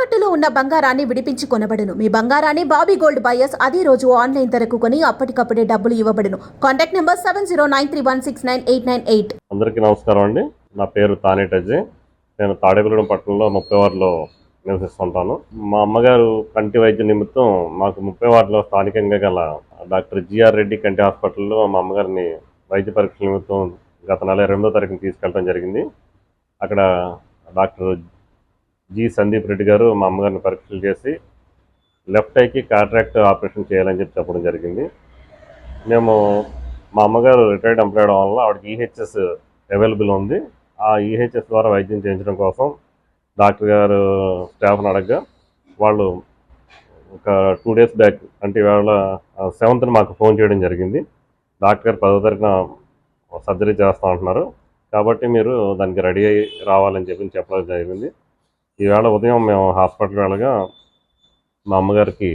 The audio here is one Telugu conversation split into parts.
తాకట్టులో ఉన్న బంగారాన్ని విడిపించి కొనబడును. మీ బంగారాన్ని బాబీ గోల్డ్ బయర్స్ అదే రోజు ఆన్లైన్ ధరకు కొని అప్పటికప్పుడే డబ్బులు ఇవ్వబడును. Contact number seven zero nine three one six nine eight nine eight. అందరికీ నమస్కారం అండి. నా పేరు తానేట్ అజయ్ నేను తాడేపల్లిగూడెం పట్టణంలో ముప్పై వారిలో నివసిస్తుంటాను. మా అమ్మగారు కంటి వైద్య నిమిత్తం మాకు ముప్పై వారిలో స్థానికంగా గల డాక్టర్ జిఆర్ రెడ్డి కంటి హాస్పిటల్లో మా అమ్మగారిని వైద్య పరీక్షల నిమిత్తం గత నెల ఎనిమిదో తారీఖున తీసుకెళ్ళడం జరిగింది. అక్కడ డాక్టర్ జి సందీప్ రెడ్డి గారు మా అమ్మగారిని పరీక్షలు చేసి లెఫ్ట్ ఐకి కాంట్రాక్ట్ ఆపరేషన్ చేయాలని చెప్పి చెప్పడం జరిగింది. మేము మా అమ్మగారు రిటైర్డ్ ఎంప్లాయ్ అవడం వల్ల ఆవిడకి ఈహెచ్ఎస్ అవైలబుల్ ఉంది. ఆ ఈహెచ్ఎస్ ద్వారా వైద్యం చేయించడం కోసం డాక్టర్ గారు స్టాఫ్ని అడగగా వాళ్ళు ఒక టూ డేస్ బ్యాక్ అంటే ఇవాళ సెవెంత్ని మాకు ఫోన్ చేయడం జరిగింది. డాక్టర్ గారు పదో తారీఖున సర్జరీ చేస్తా అంటున్నారు కాబట్టి మీరు దానికి రెడీ అయ్యి రావాలని చెప్పి చెప్పడం జరిగింది. ఈవేళ ఉదయం మేము హాస్పిటల్ వెళ్ళగా మా అమ్మగారికి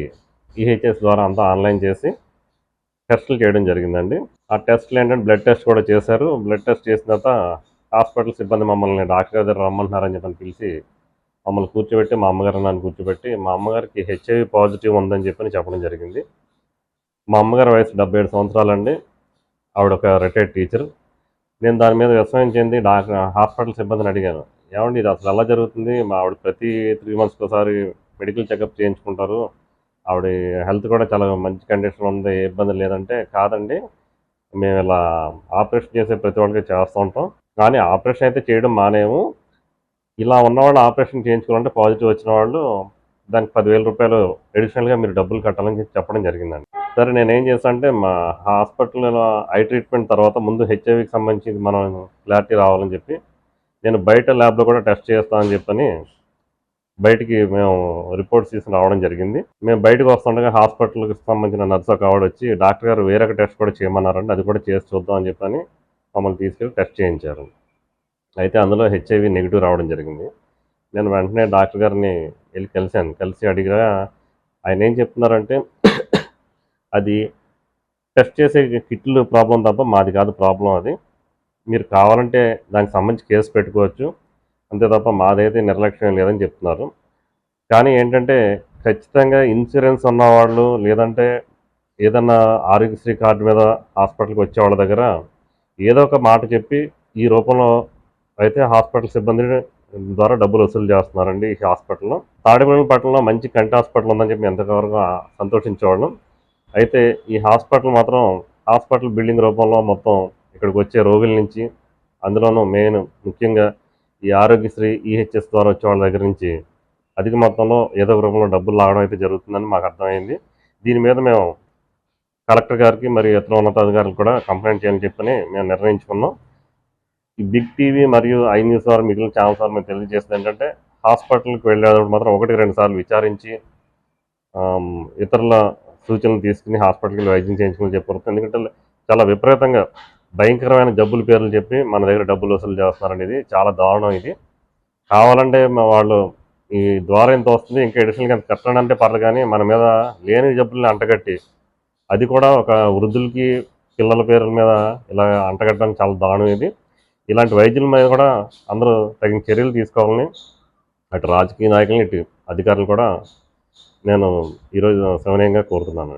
ఈహెచ్ఎస్ ద్వారా అంతా ఆన్లైన్ చేసి టెస్టులు చేయడం జరిగిందండి. ఆ టెస్ట్లు ఏంటంటే బ్లడ్ టెస్ట్ కూడా చేశారు. బ్లడ్ టెస్ట్ చేసిన తర్వాత హాస్పిటల్ సిబ్బంది మమ్మల్ని డాక్టర్ దగ్గర రమ్మంటున్నారని చెప్పని పిలిచి మమ్మల్ని కూర్చోబెట్టి మా అమ్మగారు నన్ను కూర్చోబెట్టి మా అమ్మగారికి హెచ్ఐవి పాజిటివ్ ఉందని చెప్పని చెప్పడం జరిగింది. మా అమ్మగారి వయసు డెబ్బై ఏడు సంవత్సరాలండి. ఆవిడ ఒక రిటైర్డ్ టీచర్. నేను దాని మీద వ్యవసాయం చెంది డాక్టర్ హాస్పిటల్ సిబ్బందిని అడిగాను. ఏమండి ఇది అసలు ఎలా జరుగుతుంది? మా ఆవిడ ప్రతి త్రీ మంత్స్కి ఒకసారి మెడికల్ చెకప్ చేయించుకుంటారు. ఆవిడ హెల్త్ కూడా చాలా మంచి కండిషన్లో ఉంది ఏ ఇబ్బంది లేదంటే కాదండి. మేము ఇలా ఆపరేషన్ చేసే ప్రతి వాళ్ళకి చేస్తూ ఉంటాం. కానీ ఆపరేషన్ అయితే చేయడం మానేము. ఇలా ఉన్నవాళ్ళు ఆపరేషన్ చేయించుకోవాలంటే పాజిటివ్ వచ్చిన వాళ్ళు దానికి పదివేల రూపాయలు అడిషనల్గా మీరు డబ్బులు కట్టాలని చెప్పి చెప్పడం జరిగిందండి. సరే నేను ఏం చేస్తాను అంటే మా హాస్పిటల్లో ఐ ట్రీట్మెంట్ తర్వాత ముందు హెచ్ఐవికి సంబంధించి మనం క్లారిటీ రావాలని చెప్పి నేను బయట ల్యాబ్లో కూడా టెస్ట్ చేస్తా అని చెప్పని బయటికి మేము రిపోర్ట్స్ తీసుకుని రావడం జరిగింది. మేము బయటకు వస్తుండగా హాస్పిటల్కి సంబంధించిన నర్సు ఒక ఆవిడ వచ్చి డాక్టర్ గారు వేరొక టెస్ట్ కూడా చేయమన్నారండి అది కూడా చేసి చూద్దాం అని చెప్పని మమ్మల్ని తీసుకెళ్ళి టెస్ట్ చేయించారు. అయితే అందులో హెచ్ఐవి నెగిటివ్ రావడం జరిగింది. నేను వెంటనే డాక్టర్ గారిని వెళ్ళి కలిశాను. కలిసి అడిగా ఆయన ఏం చెప్తున్నారంటే అది టెస్ట్ చేసే కిట్లు ప్రాబ్లం తప్ప మాది కాదు ప్రాబ్లం అది. మీరు కావాలంటే దానికి సంబంధించి కేసు పెట్టుకోవచ్చు. అంతే తప్ప మాదైతే నిర్లక్ష్యం లేదని చెప్తున్నారు. కానీ ఏంటంటే ఖచ్చితంగా ఇన్సూరెన్స్ ఉన్నవాళ్ళు లేదంటే ఏదన్నా ఆరోగ్యశ్రీ కార్డు మీద హాస్పిటల్కి వచ్చే వాళ్ళ దగ్గర ఏదో ఒక మాట చెప్పి ఈ రూపంలో అయితే హాస్పిటల్ సిబ్బంది ద్వారా డబ్బులు వసూలు చేస్తున్నారండి ఈ హాస్పిటల్లో. తాడిపల్లి పట్టణంలో మంచి కంటి హాస్పిటల్ ఉందని చెప్పి ఎంతవరకు సంతోషించేవాళ్ళం. అయితే ఈ హాస్పిటల్ మాత్రం హాస్పిటల్ బిల్డింగ్ రూపంలో మొత్తం ఇక్కడికి వచ్చే రోగుల నుంచి అందులోనూ మెయిన్ ముఖ్యంగా ఈ ఆరోగ్యశ్రీ ఈహెచ్ఎస్ ద్వారా వచ్చే వాళ్ళ దగ్గర నుంచి అధిక మొత్తంలో ఏదో ఒక రూపంలో డబ్బులు లాగడం అయితే జరుగుతుందని మాకు అర్థమైంది. దీని మీద మేము కలెక్టర్ గారికి మరియు ఇతర ఉన్నతాధికారులు కూడా కంప్లైంట్ చేయాలని చెప్పని మేము నిర్ణయించుకున్నాం. ఈ బిగ్ టీవీ మరియు ఐ న్యూస్ వారు మిగిలిన ఛానల్స్ వారు మేము తెలియజేస్తుంది ఏంటంటే హాస్పిటల్కి వెళ్ళేటప్పుడు మాత్రం ఒకటి రెండు సార్లు విచారించి ఇతరుల సూచనలు తీసుకుని హాస్పిటల్కి వైద్యం చేయించుకుని చెప్పారు ఎందుకంటే చాలా విపరీతంగా భయంకరమైన జబ్బుల పేర్లు చెప్పి మన దగ్గర డబ్బులు వసూలు చేస్తున్నారు అనేది చాలా దారుణం ఇది. కావాలంటే మా వాళ్ళు ఈ ద్వారా ఎంత వస్తుంది ఇంకా ఎడిషనల్గా ఎంత కట్టండి అంటే పర్లేదు కానీ మన మీద లేని జబ్బుల్ని అంటగట్టి అది కూడా ఒక వృద్ధులకి పిల్లల పేర్ల మీద ఇలా అంటగట్టడానికి చాలా దారుణం ఇది. ఇలాంటి వైద్యుల మీద కూడా అందరూ తగిన చర్యలు తీసుకోవాలని అటు రాజకీయ నాయకులని ఇటు అధికారులు కూడా నేను ఈరోజు సవినయంగా కోరుతున్నాను.